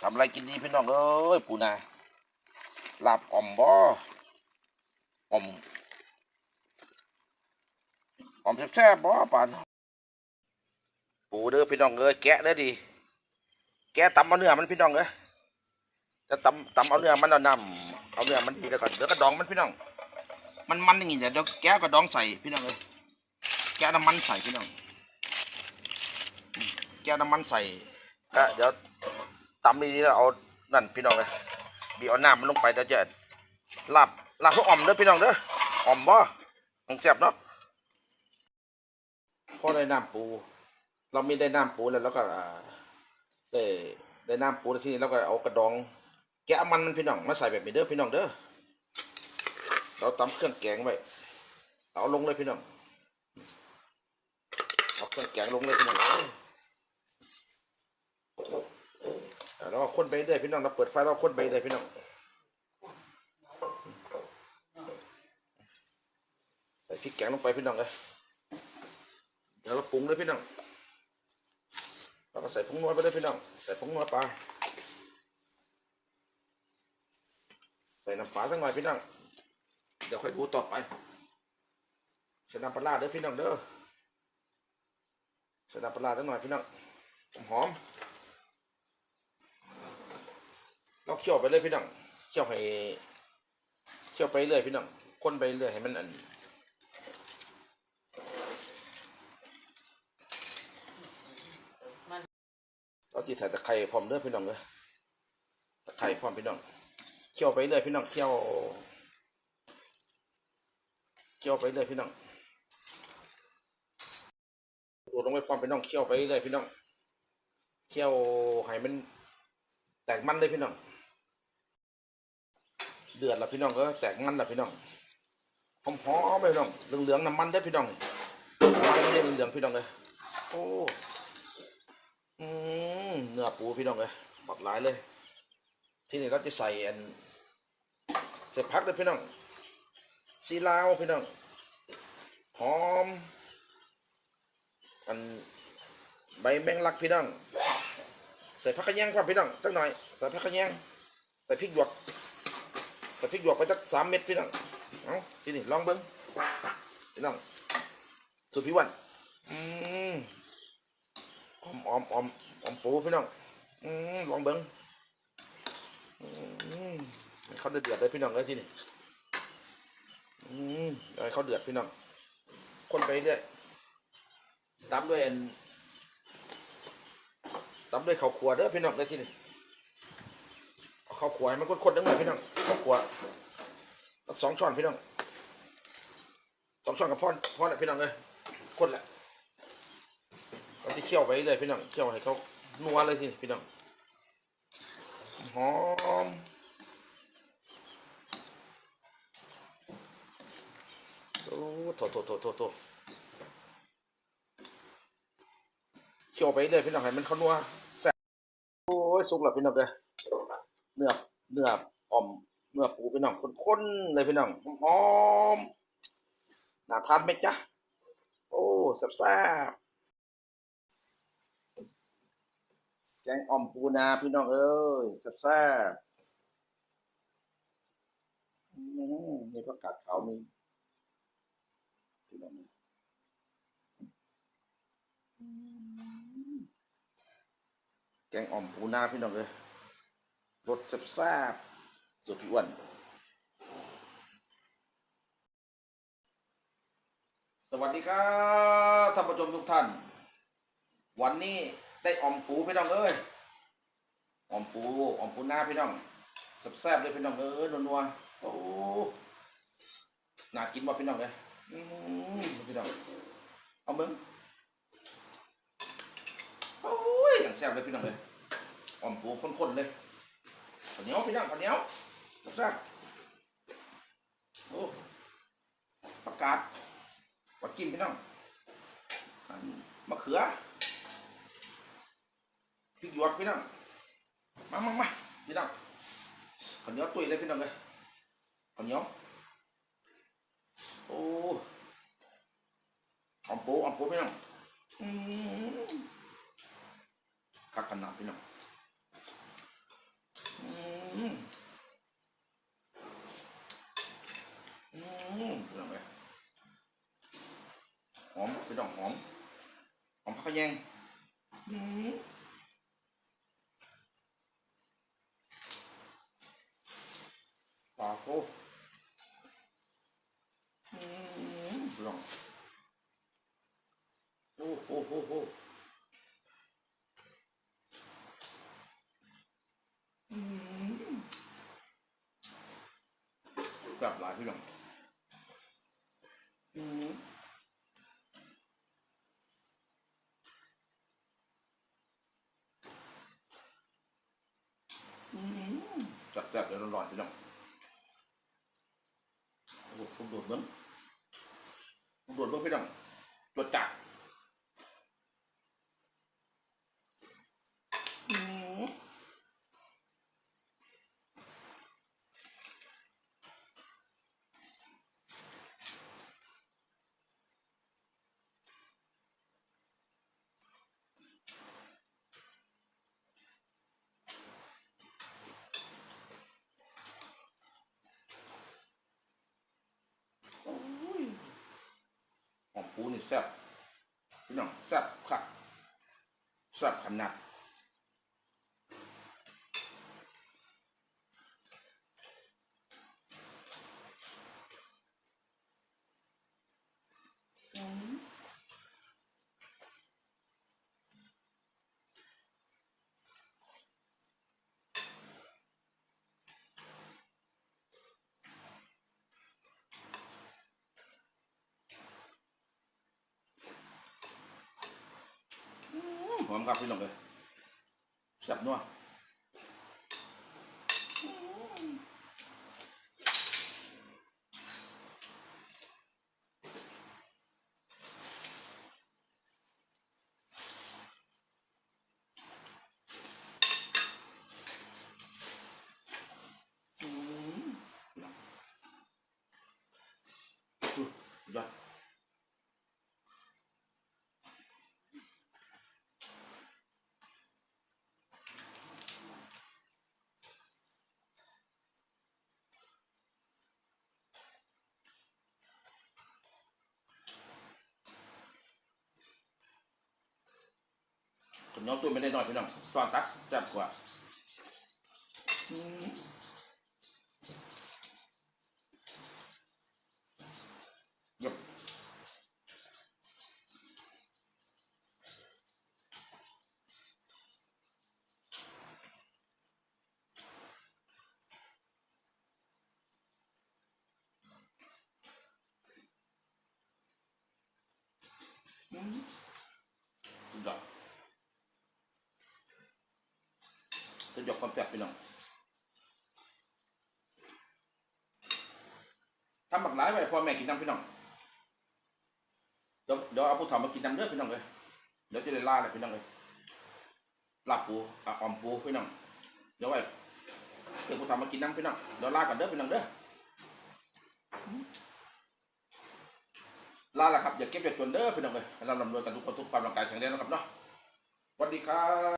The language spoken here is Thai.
ทำอะไรกินดีพี่น้องเอ้ยปูนาลาบอ่อมบ่อ่อมอ่อมแซ่บๆบ่ปานปูเด้อพี่น้องเอ้ยแกะเด้อดิแกะตำเอาเนื้อมันพี่น้องเอ้ยจะตำตำเอาเนื้อมันเอานำเอาเนื้อมันดีแล้วก็เดี๋ยวก็ดองมันพี่น้อง มันมันอย่างงี้เดี๋ยวเดี๋ยวแกะก็ดองใส่พี่น้องเอ้ยแกะน้ำมันใส่พี่น้อง แกะน้ำมันใส่ก็เดี๋ยว ตำดีๆแล้วเอานั่นพี่น้องเลยบีเอาน้ำมันลงไปเดี๋ยวจะลาบลาบพวกอ่อมเด้อพี่น้องเด้ออ่อมบ่ของแซ่บเนาะพอได้น้ำปู เรามีได้น้ำปูแล้วแล้วก็ได้ได้น้ำปูที่นี้เราก็เอากระดอง แกะมันมันพี่น้องมาใส่แบบนี้เด้อพี่น้องเด้อเราตำเครื่องแกงไว้เอาลงเลยพี่น้องเอาเครื่องแกงลงเลยพี่น้อง เอ้ยเราคนไปเรื่อยพี่น้องเราเปิดไฟเราคนไปเรื่อยพี่น้องใส่พริกแกงลงไปพี่น้องเลยเดี๋ยวเราปรุงเลยพี่น้องเราก็ใส่ผงนัวไปเลยพี่น้องใส่ผงนัวปลาใส่น้ำปลาสักหน่อยพี่น้องเดี๋ยวค่อยดูต่อไปใส่น้ำปลาเด้อพี่น้องเด้อใส่น้ำปลาร้าสักหน่อยพี่น้องหอมๆ เราเคี่ยวไปเลยพี่น้องเคี่ยวให้เคี่ยวไปเรื่อยพี่น้องคนไปเรื่อยให้มันอันเราจีใส่ตะไคร้พร้อมเด้อพี่น้องเด้อตะไคร้พร้อมพี่น้องเคี่ยวไปเรื่อยพี่น้องเคี่ยวเคี่ยวไปเรื่อยพี่น้องดูลงไปพร้อมพี่น้องเคี่ยวไปเรื่อยพี่น้องเคี่ยวให้มันแตกมันเลยพี่น้อง เดือดละพี่น้องก็แตกมันละพี่น้องหอมหอมพี่น้องเหลืองๆน้ำมันได้พี่น้องมันไม่ได้เหลืองพี่น้องเลยโอ้อืมเนื้อปูพี่น้องเลยบักหลายเลย ที่นี่เราจะใส่อันใส่พักเลยพี่น้องซีลาวพี่น้องหอมอันใบแมงลักพี่น้องใส่ผักกระเยงครับพี่น้องสักหน่อยใส่ผักกระเยงใส่พริกหยวก ใส่พริกหยวกไปสักสามเม็ดพี่น้องเอาทีนี้ลองเบิ้งพี่น้องสูตรพี่วันอืมอมออมออมอมปูพี่น้องอืมลองเบิ้งอืมเขาเดือดเดือดเลยพี่น้องเลยทีนี้อืมเขาเดือดพี่น้องคนไปเรื่อยตามด้วยอันตำด้วยข้าวขัวเด้อพี่น้องได้ที่นี่ ข้าวขวให้มันข้นๆจังหน่อยพี่น้องข้าวขวสักสองช้อนพี่น้องสองช้อนกับพ่อพ่อแหละพี่น้องเลยข้นแหละเราที่เคี่ยวไปเลยพี่น้องเคี่ยวให้เขานัวเลยสิพี่น้องหอมโอ้โถโถโถโถโถเคี่ยวไปเลยพี่น้องให้มันเขานัวแซ่บโอ้ยสุกแล้วพี่น้องเลย เนื้อเนื้ออ่อมเนื้อปูพี่น้องข้นๆเลยพี่น้องหอมๆน่าทานไหมจ๊ะ โอ้แซ่บๆแกงอ่อมปูนาพี่น้องเอ้ยแซ่บๆอืมมีผักกาดขาวมีพี่น้องแกงอ่อมปูนาพี่น้องเอ้ย รสแซ่บๆสุดพี่อ้วนสวัสดีครับท่านผู้ชมทุกท่าน วันนี้ได้ออมปูพี่น้องเอ้ยออมปูออมปูหน้าพี่น้องแซ่บๆเลยพี่น้องเอ้ยนัวๆโอ้น่ากินบ่พี่น้องเลยอืมพี่น้องเอาเบิ้งโอ้ยอย่างแซ่บเลยพี่น้องเลยออมปูข้นๆเลย ข้าวเหนียวพี่น้องข้าวเหนียวแซ่บโอ้ประกาศวัดกินพี่น้องมะเขือพริกหยวกพี่น้องมามามาพี่น้องข้าวเหนียวตุ้ยเลยพี่น้องเลยข้าวเหนียวโอ้ออมปูออมปูพี่น้องอืมคักขนาดพี่น้อง คือดอกหอมหอมพักแยงปลาโคลองโอ้โหโอ้โหกลับมายพี่ลอง มแซ่บๆเดี๋ยวร้อนๆพี่น้องผมโดดเบิ้งผมโดดเบิ้งพี่น้องตัวจัดอืม โอ้ยหอมปู นี่แซ่บพี่น้องแซ่บคักแซ่บขนาดหอม ครับพี่น้องเลยแซ่บนัวอืมอุ๊ ยยอดผมน้องตัวไม่ได้น้อยพี่น้องซอนตักแซ่บกว่ายี่ยมอืมสุดยอด จะยกความแซ่บพี่น้องทำหมักหลายไว้พ่อแม่กินน้ำพี่น้องเดี๋ยวเดี๋ยวเอาผู้เฒ่ามากินน้ำเด้อพี่น้องเลยเดี๋ยวจะได้ล่าเลยพี่น้องเลยลาบปูอะออมปูพี่น้องเดี๋ยวไว้เดี๋ยวผู้เฒ่ามากินน้ำพี่น้องเดี๋ยวล่ากันเด้อพี่น้องเด้อลาละครับอย่าเก็บอย่าจนเด้อพี่น้องเลยเราลำรวยกันทุกคนทุกความร่างกายแข็งแรงนะครับเนาะสวัสดีครับ